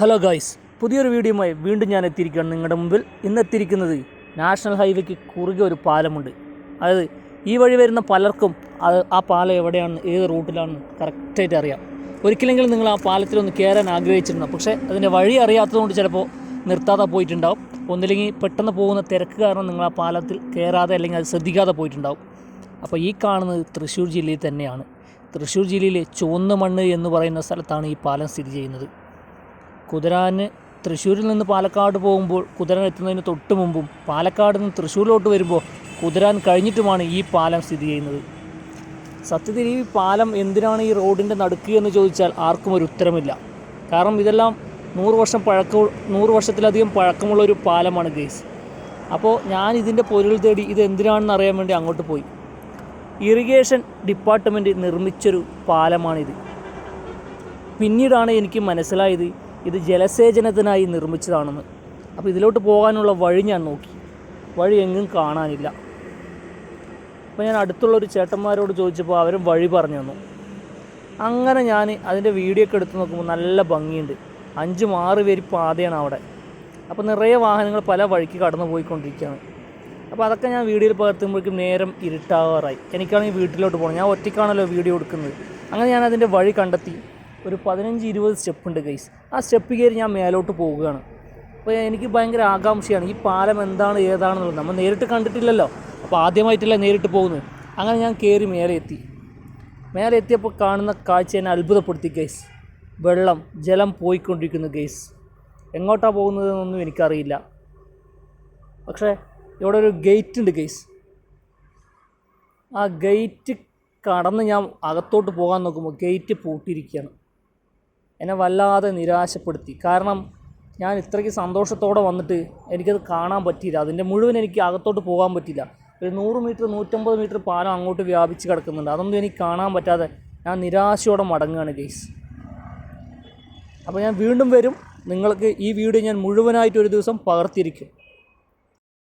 Hello guys പുതിയൊരു വീഡിയോയുമായി വീണ്ടും ഞാൻ എത്തിയിരിക്കുകയാണ്. നിങ്ങളുടെ മുമ്പിൽ ഇന്ന് എത്തിയിരിക്കുന്നത് നാഷണൽ ഹൈവേക്ക് കുറുകെ ഒരു പാലമുണ്ട്. അതായത് ഈ വഴി വരുന്ന പലർക്കും അത് ആ പാലം എവിടെയാണ് ഏത് റൂട്ടിലാണെന്ന് കറക്റ്റായിട്ട് അറിയാം. ഒരിക്കലെങ്കിലും നിങ്ങൾ ആ പാലത്തിലൊന്ന് കയറാൻ ആഗ്രഹിച്ചിരുന്നു. പക്ഷേ അതിന്റെ വഴി അറിയാത്തതുകൊണ്ട് ചിലപ്പോൾ നിർത്താതെ പോയിട്ടുണ്ടാവും. ഒന്നില്ലെങ്കിൽ പെട്ടെന്ന് പോകുന്ന തിരക്ക് കാരണം നിങ്ങൾ ആ പാലത്തിൽ കയറാതെ അല്ലെങ്കിൽ അത് ശ്രദ്ധിക്കാതെ പോയിട്ടുണ്ടാവും. അപ്പോൾ ഈ കാണുന്നത് തൃശ്ശൂർ ജില്ലയിൽ തന്നെയാണ്. തൃശ്ശൂർ ജില്ലയിലെ ചുവന്ന മണ്ണ് എന്ന് പറയുന്ന സ്ഥലത്താണ് ഈ പാലം സ്ഥിതി ചെയ്യുന്നത്. കുതിരാന് തൃശ്ശൂരിൽ നിന്ന് പാലക്കാട് പോകുമ്പോൾ കുതിരാൻ എത്തുന്നതിന് തൊട്ട് മുമ്പും പാലക്കാട് നിന്ന് തൃശ്ശൂരിലോട്ട് വരുമ്പോൾ കുതിരാൻ കഴിഞ്ഞിട്ടുമാണ് ഈ പാലം സ്ഥിതി ചെയ്യുന്നത്. സത്യത്തിൽ ഈ പാലം എന്തിനാണ് ഈ റോഡിന്റെ നടുക്ക് എന്ന് ചോദിച്ചാൽ ആർക്കും ഒരു ഉത്തരമില്ല. കാരണം ഇതെല്ലാം നൂറ് വർഷം പഴക്ക നൂറ് വർഷത്തിലധികം പഴക്കമുള്ള ഒരു പാലമാണ് ഗെയ്സ് അപ്പോൾ ഞാൻ ഇതിന്റെ പൊരുൾ തേടി ഇത് എന്തിനാണെന്ന് അറിയാൻ വേണ്ടി അങ്ങോട്ട് പോയി. ഇറിഗേഷൻ ഡിപ്പാർട്ട്മെന്റ് നിർമ്മിച്ചൊരു പാലമാണിത്. പിന്നീടാണ് എനിക്ക് മനസ്സിലായത് ഇത് ജലസേചനത്തിനായി നിർമ്മിച്ചതാണെന്ന്. അപ്പോൾ ഇതിലോട്ട് പോകാനുള്ള വഴി ഞാൻ നോക്കി. വഴി എങ്ങും കാണാനില്ല. അപ്പോൾ ഞാൻ അടുത്തുള്ളൊരു ചേട്ടന്മാരോട് ചോദിച്ചപ്പോൾ അവരും വഴി പറഞ്ഞു തന്നു. അങ്ങനെ ഞാൻ അതിന്റെ വീഡിയോ ഒക്കെ എടുത്ത് നോക്കുമ്പോൾ നല്ല ഭംഗിയുണ്ട്. അഞ്ച് ആറ് പേര് പാതയാണ് അവിടെ. അപ്പോൾ നിറയെ വാഹനങ്ങൾ പല വഴിക്ക് കടന്നു പോയിക്കൊണ്ടിരിക്കുകയാണ് അപ്പോൾ അതൊക്കെ ഞാൻ വീഡിയോയിൽ പകർത്തുമ്പോഴേക്കും നേരം ഇരുട്ടാവാറായി. എനിക്കാണെങ്കിൽ വീട്ടിലോട്ട് പോകണം. ഞാൻ ഒറ്റയ്ക്കാണല്ലോ വീഡിയോ എടുക്കുന്നത്. അങ്ങനെ ഞാൻ അതിന്റെ വഴി കണ്ടെത്തി. ഒരു പതിനഞ്ച് ഇരുപത് സ്റ്റെപ്പ് ഉണ്ട് ഗൈസ് ആ സ്റ്റെപ്പ് കയറി ഞാൻ മേലോട്ട് പോവുകയാണ് അപ്പോൾ എനിക്ക് ഭയങ്കര ആകാംക്ഷയാണ് ഈ പാലം എന്താണ് ഏതാണെന്നുള്ളത്. നമ്മൾ നേരിട്ട് കണ്ടിട്ടില്ലല്ലോ. അപ്പോൾ ആദ്യമായിട്ടല്ല നേരിട്ട് പോകുന്നത്. അങ്ങനെ ഞാൻ കയറി മേലെ എത്തി മേലെ എത്തിയപ്പോൾ കാണുന്ന കാഴ്ച എന്നെ അത്ഭുതപ്പെടുത്തി ഗൈസ് വെള്ളം ജലം പോയിക്കൊണ്ടിരിക്കുന്നു ഗൈസ് എങ്ങോട്ടാണ് പോകുന്നതെന്നൊന്നും എനിക്കറിയില്ല. പക്ഷേ ഇവിടെ ഒരു ഗേറ്റ് ഉണ്ട് ഗൈസ് ആ ഗേറ്റ് കടന്ന് ഞാൻ അകത്തോട്ട് പോകാൻ നോക്കുമ്പോൾ ഗേറ്റ് പൂട്ടിയിരിക്കുകയാണ്. എന്നെ വല്ലാതെ നിരാശപ്പെടുത്തി. കാരണം ഞാൻ ഇത്രയ്ക്ക് സന്തോഷത്തോടെ വന്നിട്ട് എനിക്കത് കാണാൻ പറ്റിയില്ല. അതിന്റെ മുഴുവൻ എനിക്ക് അകത്തോട്ട് പോകാൻ പറ്റിയില്ല. ഒരു നൂറ് മീറ്റർ നൂറ്റമ്പത് മീറ്റർ പാലം അങ്ങോട്ട് വ്യാപിച്ച് കിടക്കുന്നുണ്ട്. അതൊന്നും എനിക്ക് കാണാൻ പറ്റാതെ ഞാൻ നിരാശയോടെ മടങ്ങുകയാണ് ഗെയ്സ് അപ്പോൾ ഞാൻ വീണ്ടും വരും. നിങ്ങൾക്ക് ഈ വീഡിയോ ഞാൻ മുഴുവനായിട്ട് ഒരു ദിവസം പകർത്തിയിരിക്കും.